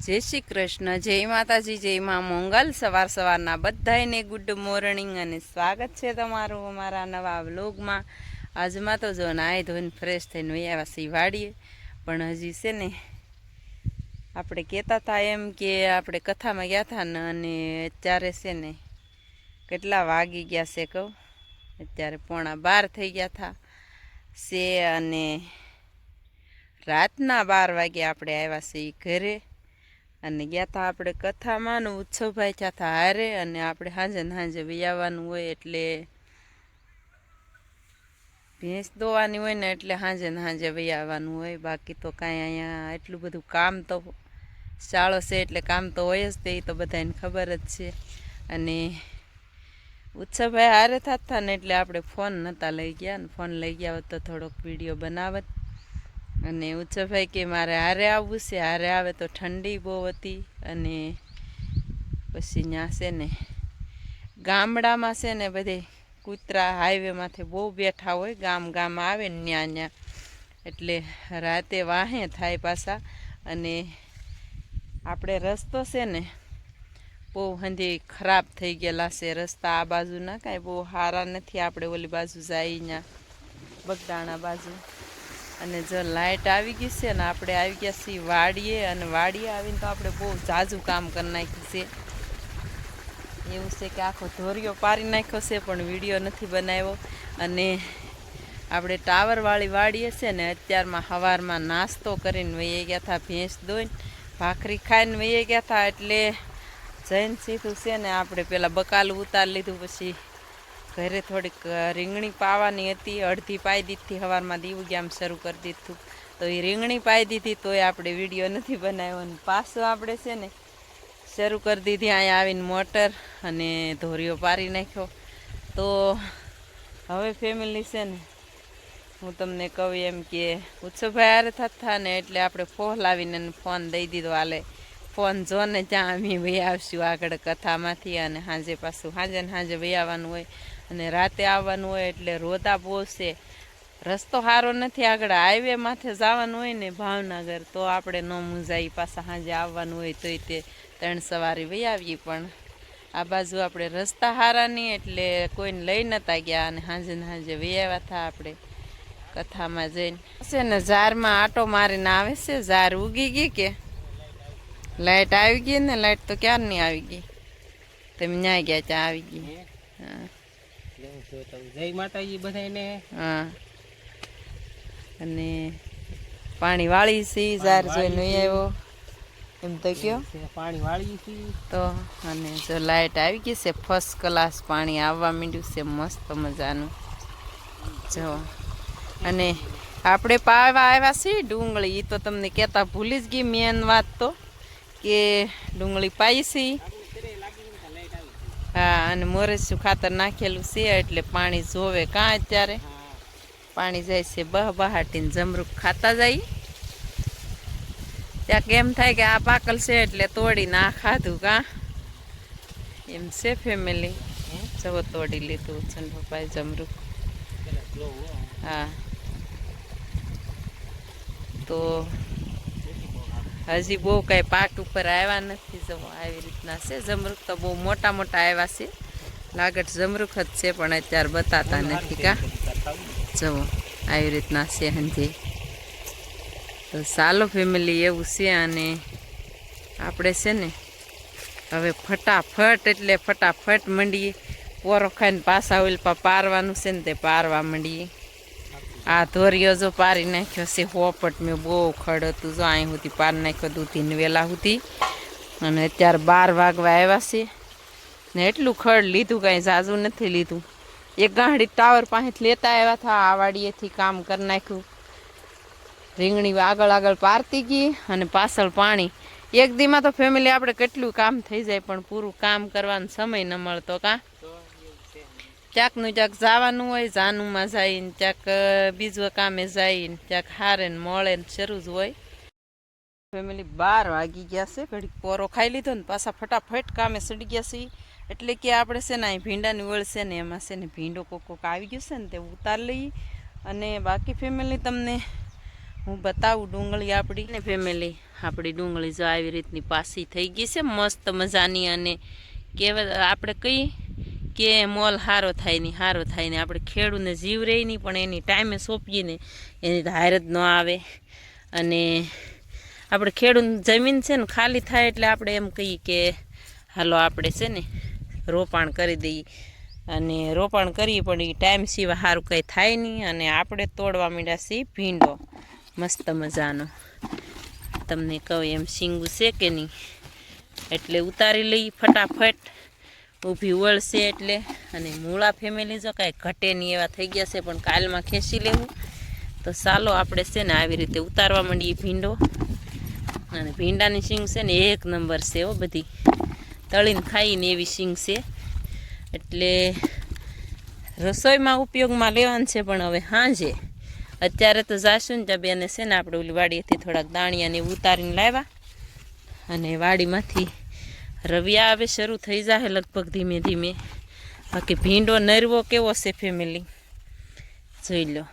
જય શ્રી કૃષ્ણ, જય માતાજી, જય મા મોંગલ. સવાર સવારના બધાયને ગુડ મોર્નિંગ અને સ્વાગત છે તમારું અમારા નવા વ્લોગમાં. આજમાં તો જો નાહી ધોઈને ફ્રેશ થઈને વહી આવ્યા છીએ વાડીએ પણ હજી છે ને, આપણે કહેતા હતા એમ કે આપણે કથામાં ગયા હતા ને, અને અત્યારે છે ને કેટલા વાગી ગયા છે કહું. અત્યારે પોણા બાર થઈ ગયા હતા છે અને રાતના બાર વાગે આપણે આવ્યા છીએ ઘરે. અને ગયા તા આપણે કથામાં ને ઉત્સવભાઈ થયા હતા હારે અને આપણે સાંજે ને સાંજે વહી હોય એટલે ભેંસ દોવાની હોય ને એટલે સાંજે ને સાંજે વહી હોય. બાકી તો કાંઈ અહીંયા એટલું બધું કામ તો શાળો છે એટલે કામ તો હોય જ તે તો બધાને ખબર જ છે. અને ઉત્સવભાઈ હારે થતા ને એટલે આપણે ફોન નહોતા લઈ ગયા ને ફોન લઈ ગયા હોત તો થોડોક વીડિયો બનાવત. અને ઉચ્ચભાઈ કે મારે હારે આવવું છે, હારે આવે તો ઠંડી બહુ હતી અને પછી ત્યાં છે ને ગામડામાં છે ને બધે કૂતરા હાઈવેમાંથી બહુ બેઠા હોય, ગામ ગામ આવે ને ત્યાં ત્યાં એટલે રાતે વાહે થાય પાછા અને આપણે રસ્તો છે ને બહુ હંધી ખરાબ થઈ ગયેલા છે, રસ્તા આ બાજુના કાંઈ બહુ સારા નથી, આપણે ઓલી બાજુ જાય ત્યાં બગદાણા બાજુ. અને જો લાઇટ આવી ગઈ છે ને આપણે આવી ગયા છીએ વાડીએ અને વાડીએ આવીને તો આપણે બહુ ઝાઝું કામ કરી નાખ્યું છે. એવું છે કે આખો ધોરિયો પારી નાખ્યો છે પણ વીડિયો નથી બનાવ્યો. અને આપણે ટાવરવાળી વાડીએ છે ને અત્યારમાં સવારમાં નાસ્તો કરીને વહી ગયા હતા ભેંસ દોઈને, ભાખરી ખાઈને વહી ગયા હતા એટલે જૈન સીધું છે ને આપણે પેલા બકાલું ઉતારી લીધું પછી ઘરે થોડીક રીંગણી પાવાની હતી, અડધી પાઈ દીધી સવારમાં દીવું ગામ શરૂ કરી દીધું. તો એ રીંગણી પાઈ દીધી, તોય આપણે વીડિયો નથી બનાવ્યો અને પાછું આપણે છે ને શરૂ કરી દીધી, અહીંયા આવીને મોટર અને ધોરીઓ પારી નાખ્યો. તો હવે ફેમિલી છે ને, હું તમને કહું એમ કે ઉત્સવભાઈ હારે થતા ને એટલે આપણે ફોન લાવીને ફોન દઈ દીધો હાલે. ફોન જો ને ત્યાં અમે ભાઈ આવશું આગળ કથામાંથી અને સાંજે પાછું સાંજે ને સાંજે ભાઈ આવવાનું હોય. અને રાતે આવવાનું હોય એટલે રોદા છે. રસ્તો સારો નથી, આગળ હાઈવે માથે જવાનું હોય ને ભાવનગર, તો આપણે ન મૂંઝાઈ પાછા સાંજે આવવાનું હોય તોય તે ત્રણ સવારે વહી આવીએ પણ. આ બાજુ આપણે રસ્તા સારા નહીં એટલે કોઈને લઈ નતા ગયા અને સાંજે સાંજે વહી આવ્યા હતા આપણે કથામાં જઈને. છે ને ઝારમાં આટો મારીને આવે છે ઝાર ઉગી ગઈ કે? લાઇટ આવી ગઈ ને લાઇટ તો ક્યારની આવી ગઈ? તમે ન્યાય ગયા ત્યાં આવી ગઈ. હા. જય માતાજી બધાને હા. અને પાણી વાળી સી ઝાર જોઈ નહીં આવ્યો. એમ તો કયો. પાણી વાળી છીએ તો અને જો લાઈટ આવી ગઈ છે ફર્સ્ટ ક્લાસ પાણી આવવા માંડ્યું છે મસ્ત મજાનું. જો. અને આપણે પાવા આવ્યા છીએ ડુંગળી એ તો તમને કહેતા ભૂલી જ ગઈ મેન વાત તો કે ડુંગળી પાઈ છીએ હા, અને મોરસું ખાતર નાખેલું છે એટલે પાણી જોવે કાં અત્યારે. પાણી જાય છે બહ બહાટીને જમરૂક ખાતા જાય. ત્યાં કેમ થાય કે આ પાકલ છે એટલે તોડીને આ ખાધું કાં. એમ છે ફેમિલી જવો તોડી લીધું ઉછન ને પપ્પાએ જમરૂક. હા. તો હજી બહુ કાંઈ પાક ઉપર આવ્યા નથી જવો આવી રીતના છે. જમરૂખ તો બહુ મોટા મોટા આવ્યા છે. લાગટ જમરૂખ જ છે, પણ અત્યારે બતાતા નથી કા. જવો આવી રીતના છે હંજી. તો સાલો ફેમિલી એવું છે અને આપણે છે ને હવે ફટાફટ એટલે ફટાફટ મંડીએ. પોરો ખાઈને પાછા ઓલ પા પારવાનું છે ને તે પારવા મંડીએ. આ ધોરિયો જો પારી નાખ્યો છે, હોપટ મેં બહુ ખડ હતું. જો અહીં સુધી પાર નાખ્યો દૂધીને વહેલા સુધી અને અત્યારે બાર વાગવા આવ્યા છે. ને એટલું ખડ લીધું કાંઈ ઝાઝું નથી લીધું. એક ગાંડી ટાવર પાસેથી લેતા આવ્યા હતા, આ વાડીએથી કામ કરી નાખ્યું. રીંગણી આગળ આગળ પારતી ગઈ અને પાછળ પાણી. એક દીમાં તો ફેમિલી આપણે કેટલું કામ થઈ જાય, પણ પૂરું કામ કરવાનો સમય ન મળતો કાં. ચાકનું ક્યાંક જવાનું હોય જાનુંમાં જઈને ક્યાંક બીજું કામે જઈને ક્યાંક હારે ને મળે ને શરૂ જ હોય ફેમિલી બાર વાગી ગયા છે, ઘડીક પોરો ખાઈ લીધો ને પાછા ફટાફટ કામે સડી ગયા છે. એટલે કે આપણે છે ને અહીં ભીંડાની વળ છે ને એમાં છે ને ભીંડો કોક કોક આવી ગયો છે ને તે ઉતાર લઈએ અને બાકી ફેમિલી તમને હું બતાવું ડુંગળી આપણી ને ફેમિલી આપણી ડુંગળી જો આવી રીતની પાસી થઈ ગઈ છે, મસ્ત મજાની અને કેવા, આપણે કહીએ કે મોલ સારો થાય નહીં સારો થાય નહીં. આપણે ખેડૂને જીવ રહે નહીં, પણ એની ટાઈમે સોંપીએ એની તો હાર જ ન આવે. અને આપણે ખેડૂત જમીન છે ને ખાલી થાય એટલે આપણે એમ કહીએ કે હાલો આપણે છે ને રોપાણ કરી દઈએ. અને રોપાણ કરીએ પણ એ ટાઈમ સિવાય સારું કંઈ થાય નહીં અને આપણે તોડવા માંડ્યા છીએ ભીંડો. મસ્ત મજાનો. તમને કહું એમ શીંગું છે કે નહીં? એટલે ઉતારી લઈ ફટાફટ. ઊભી વળશે એટલે અને મૂળા ફેમિલી જો કાંઈ ઘટે નહીં એવા થઈ ગયા છે, પણ કાલમાં ખેંચી લેવું. તો ચાલો આપણે છે ને આવી રીતે ઉતારવા માંડીએ ભીંડો. અને ભીંડાની શીંગ છે ને એક નંબર છે હો બધી. તળીને ખાઈને એવી શીંગ છે. એટલે રસોઈમાં ઉપયોગમાં લેવાનું છે, પણ હવે હાંજે. અત્યારે તો જાશું ને ત્યાં બેને છે ને આપણે ઓલી વાડીએથી થોડાક દાણિયાને ઉતારીને લાવ્યા. અને વાડીમાંથી રવિયા હવે શરૂ થઈ જાય લગભગ ધીમે ધીમે. બાકી ભીંડો, નરવો કેવો છે ફેમિલી જોઈ લો.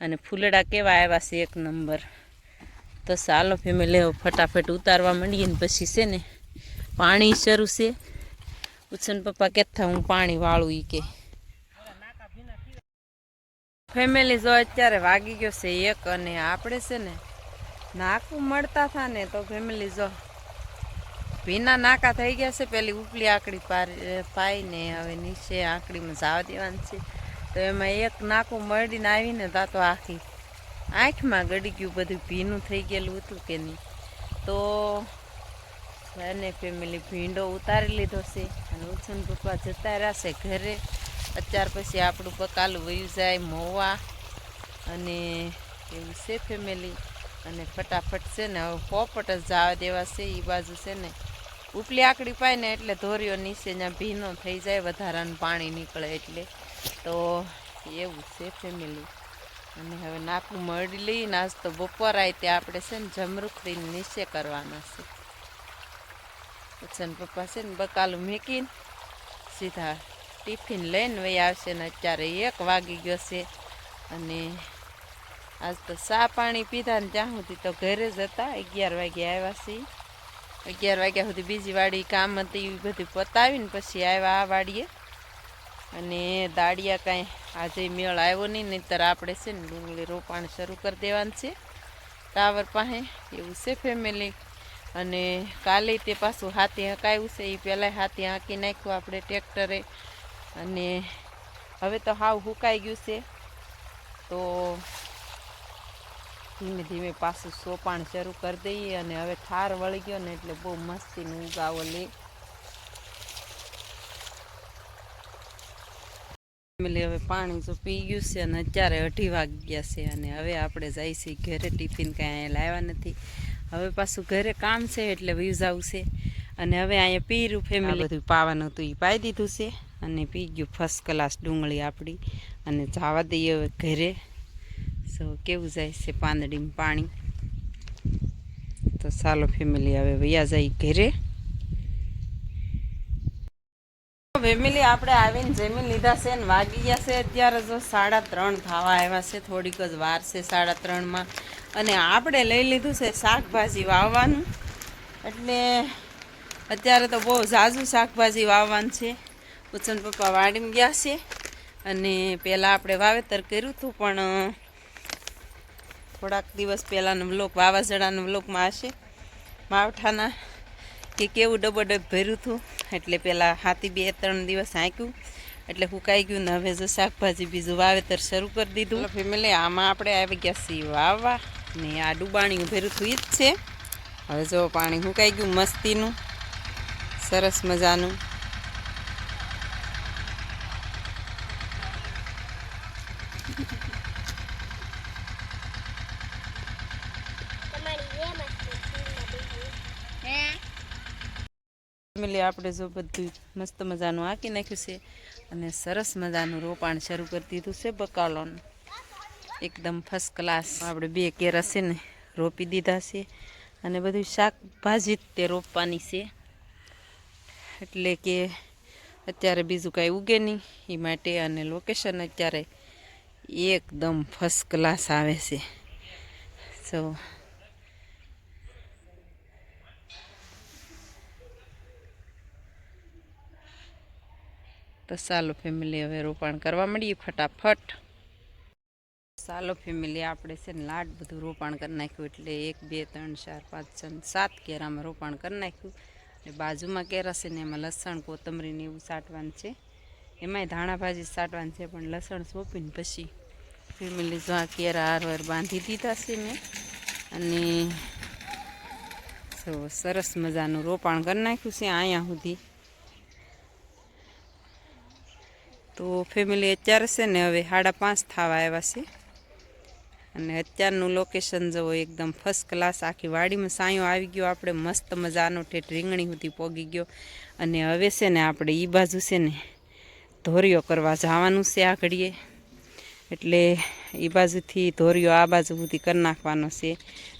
અને ફૂલડા કેવા આવ્યા છે એક નંબર. તો ચાલો ફેમિલી ફટાફટ ઉતારવા માંડીએ ને પછી છે ને પાણી શરૂ છે. ઉછન પપ્પા કહેતા, હું પાણી વાળું ઈ કે. ફેમિલી જો અત્યારે વાગી ગયો છે એક અને આપણે છે ને નાકું મળતા હતા ને તો ફેમિલી જો ભીના નાકા થઈ ગયા છે. પેલી ઉપલી આંકડી પાઈ પાઈને હવે નીચે આંકડીમાં જવા દેવાની છે. તો એમાં એક નાકું મળીને આવીને તા તો આખી આંખમાં ગડી ગયું, બધું ભીનું થઈ ગયેલું હતું કે નહીં. તો અને ફેમિલી ભીંડો ઉતારી લીધો છે અને ઉછન ભૂકવા જતા રહ્યા છે ઘરે. અત્યાર પછી આપણું પકાલું વયું જાય મોવા અને એવું છે ફેમિલી અને ફટાફટ છે ને હવે પોપટ જ જવા દેવા છે એ બાજુ છે ને. ઉપલી આકડી પાય ને એટલે ધોરીઓ નીચે ત્યાં ભીનો થઈ જાય, વધારાનું પાણી નીકળે એટલે. તો એવું છે ફેમિલી અને હવે નાકું મળી લઈને આજ તો બપોર આવે તે આપણે છે ને જમરૂખડીને નીચે કરવાના છે. પછી પપ્પા છે ને બકાલું મેકીને સીધા ટિફિન લઈને વહી આવશે ને અત્યારે એક વાગી ગયો છે. અને આજ તો ચા પાણી પીધા ને ત્યાં સુધી તો ઘરે જ હતા, અગિયાર વાગે આવ્યા છીએ. અગિયાર વાગ્યા સુધી બીજી વાડી કામ હતી એ બધું પતાવીને પછી આવ્યા આ વાડીએ. અને દાડિયા કાંઈ આજે મેળ આવ્યો નહીં, નહીંતર આપણે છે ને ડુંગળી રોપાણ શરૂ કરી દેવાનું છે ટાવર પાસે. એવું છે ફેમિલી અને કાલે તે પાછું હાથી હંકાયું છે એ પહેલાં હાથી હાંકી નાખ્યું આપણે ટ્રેક્ટરે. અને હવે તો હાવ હુકાઈ ગયું છે. તો ધીમે ધીમે પાછું સોપાણ શરૂ કરી દઈએ અને હવે ઠાર વળી ગયો ને એટલે બહુ મસ્તીનું ઉગાવો લે. ફેમિલી હવે પાણી તો પી ગયું છે અને અત્યારે અઢી વાગ્યા ગયા છે અને હવે આપણે જઈ છીએ ઘરે. ટિફિન કાંઈ અહીંયા લાવ્યા નથી. હવે પાછું ઘરે કામ છે એટલે વ્યૂઝ આવશે અને હવે અહીંયા પીરું ફેમિલી બધું પાવાનું હતું એ પાઈ દીધું છે. અને પી ગયું ફર્સ્ટ ક્લાસ ડુંગળી આપણી. અને જવા દઈએ હવે ઘરે. સો કેવું જાય છે પાંદડીમાં પાણી? તો ચાલો ફેમિલી હવે વૈયા જાય ઘરે. ફેમિલી, આપણે આવીને જમીન લીધા છે ને વાગી ગયા છે. અત્યારે જો સાડા ત્રણ થવા આવ્યા છે. થોડીક જ વાર છે સાડા ત્રણમાં. અને આપણે લઈ લીધું છે શાકભાજી વાવવાનું. એટલે અત્યારે તો બહુ ઝાઝું શાકભાજી વાવવાનું છે. ઉચન પપ્પા વાડીમાં ગયા છે. અને પહેલાં આપણે વાવેતર કર્યું હતું, પણ થોડાક દિવસ પહેલાંનો બ્લોક વાવાઝોડાનો બ્લોકમાં હશે. માવઠાના કે કેવું ડબોડબ ભર્યું હતું, એટલે પહેલાં હાથી બે ત્રણ દિવસ હાંક્યું. એટલે હુકાઈ ગયું ને હવે જો શાકભાજી બીજું વાવેતર શરૂ કરી દીધું. ફેમિલી આમાં આપણે આવી ગયા છીએ વાવવા. ને આ ડુબાણીયું ભર્યું હતું એ જ છે. હવે જો પાણી હુકાઈ ગયું મસ્તીનું, સરસ મજાનું ફેમિલી આપણે જો બધું મસ્ત મજાનું આંકી નાખ્યું છે અને સરસ મજાનું રોપાણ શરૂ કરી દીધું છે બકાલોનું. એકદમ ફર્સ્ટ ક્લાસ આપણે બે કેરા છે ને રોપી દીધા છે અને બધું શાકભાજી જ તે રોપવાની છે. એટલે કે અત્યારે બીજું કાંઈ ઉગે નહીં, એ માટે અને લોકેશન અત્યારે એકદમ ફર્સ્ટ ક્લાસ આવે છે. જો તો ચાલો ફેમિલી હવે રોપાણ કરવા મળીએ ફટાફટ. ચાલો ફેમિલી, આપણે છે ને લાડ બધું રોપાણ કરી નાખ્યું, એટલે એક, બે, ત્રણ, ચાર, પાંચ, છ સાત કેરામાં રોપાણ કરી નાખ્યું. અને બાજુમાં કેરા છે ને એમાં લસણ કોથમરીને એવું સાટવાનું છે. એમાંય ધાણા ભાજી સાટવાનું છે, પણ લસણ સોંપીને પછી ફેમિલી જો આ કેરા હારવાર બાંધી દીધા છે મેં અને સરસ મજાનું રોપાણ કરી નાખ્યું છે અહીંયા સુધી. તો ફેમિલી અત્યારે છે ને હવે સાડા પાંચ થવા આવ્યા છે. અને અત્યારનું લોકેશન જવો, એકદમ ફર્સ્ટ ક્લાસ આખી વાડીમાં સાયો આવી ગયો. આપણે મસ્ત મજાનો ઠેઠ રીંગણી સુધી પોગી ગયો. અને હવે છે ને આપણે એ બાજુ છે ને ધોરીઓ કરવા જવાનું છે આ ઘડીએ એટલે એ બાજુથી ધોરીઓ આ બાજુ સુધી કરી નાખવાનો છે.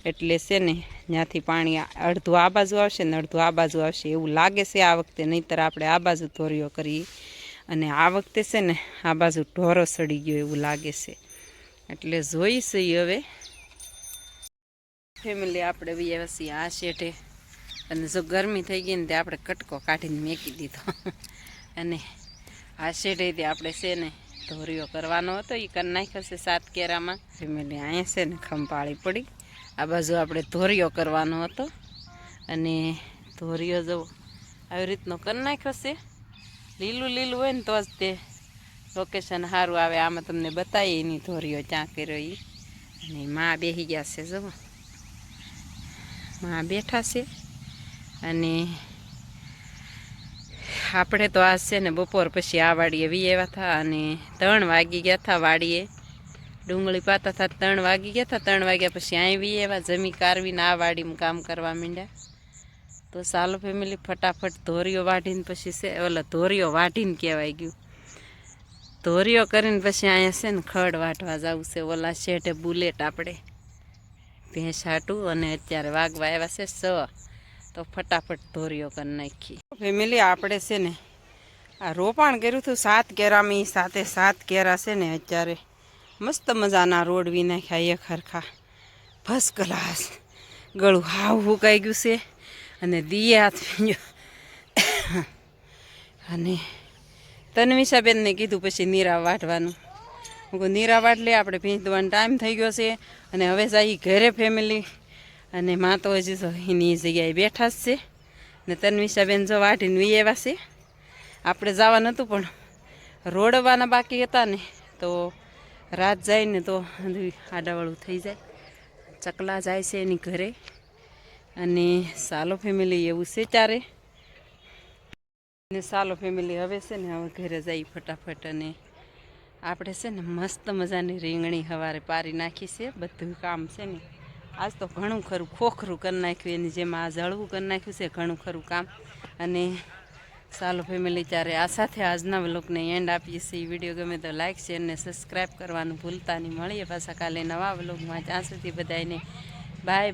એટલે છે ને ત્યાંથી પાણી અડધું આ બાજુ આવશે ને અડધું આ બાજુ આવશે. એવું લાગે છે આ વખતે, નહીંતર આપણે આ બાજુ ધોરીઓ કરીએ અને આ વખતે છે ને આ બાજુ ઢોરો સડી ગયો એવું લાગે છે. એટલે જોઈશે હવે. ફેમિલી આપણે વ્યવસ્થિત આ શેઠે અને જો ગરમી થઈ ગઈ ને તે આપણે કટકો કાઢીને મેકી દીધો. અને આ શેઠેથી આપણે છે ને ધોરીઓ કરવાનો હતો એ કરી નાખ્યો સાત કેરામાં. ફેમિલી અહીંયા છે ને ખંપાળી પડી. આ બાજુ આપણે ધોરીઓ કરવાનો હતો. અને ધોરીઓ જો આવી રીતનો કરી નાખ્યો છે. લીલું લીલું હોય ને તો જ તે લોકેશન સારું આવે. આમાં તમને બતાવીએ એની ધોરીઓ ક્યાં કર્યો એ અને માં બેસી ગયા છે જો માં બેઠા છે. અને આપણે તો આ છે ને બપોર પછી આ વાડીએ વી આવ્યા હતા અને ત્રણ વાગી ગયા હતા વાડીએ. ડુંગળી પાતા હતા ત્રણ વાગી ગયા હતા ત્રણ વાગ્યા પછી અહીં વી આવ્યા, જમી કારવીને આ વાડીમાં કામ કરવા માંડ્યા. તો સાલો ફેમિલી ફટાફટ ધોરીઓ વાઢીને પછી છે ઓલા ધોરીઓ વાઢીને કહેવાય ગયું. ધોરીઓ કરીને પછી અહીંયા છે ને ખડ વાટવા જવું છે. ઓલા શેઠે બુલેટ આપણે ભેંસ હાટું અને અત્યારે વાગવા આવ્યા છે સ. તો ફટાફટ ધોરીઓ કરી નાખી ફેમિલી આપણે છે ને આ રોપાણ કર્યું હતું સાત કેરામાં, સાથે સાત કેરા છે ને અત્યારે મસ્ત મજાના રોડ વી નાખ્યા એક હરખા ફર્સ્ટ ક્લાસ ગળું હાવ હુકાઈ ગયું છે. અને દીએ હાથ ગયો અને તન્વિષાબેનને કીધું પછી નીરા વાટવાનું હું કહું, નીરા વાટલે આપણે ભીંચવાનો ટાઈમ થઈ ગયો છે. અને હવે જઈ ઘરે ફેમિલી અને મા તો હજી તો એની જગ્યાએ બેઠા જ છે. ને તન્વિષાબેન જો વાટીને એવા છે. આપણે જવાનું હતું, પણ રોડવાના બાકી હતા ને, તો રાત જાય ને તો આડાવાળું થઈ જાય. ચકલા જાય છે એની ઘરે. અને સાલો ફેમિલી એવું છે ચારે અને સાલો ફેમિલી હવે છે ને હવે ઘરે જઈ ફટાફટ અને આપણે છે ને મસ્ત મજાની રીંગણી સવારે પારી નાખી છે, બધું કામ છે ને. આજ તો ઘણું ખરું ખોખરું કરી નાખ્યું, એની જેમ આ જળવું કરી નાખ્યું છે, ઘણું ખરું કામ. અને સાલો ફેમિલી ચારે આ સાથે આજના વ્લોગને એન્ડ આપીએ છીએ. વીડિયો ગમે તો લાઇક શેર ને સબસ્ક્રાઈબ કરવાનું ભૂલતા નહીં. મળીએ પાછા કાલે નવા વ્લોગમાં. ત્યાં સુધી બધાને બાય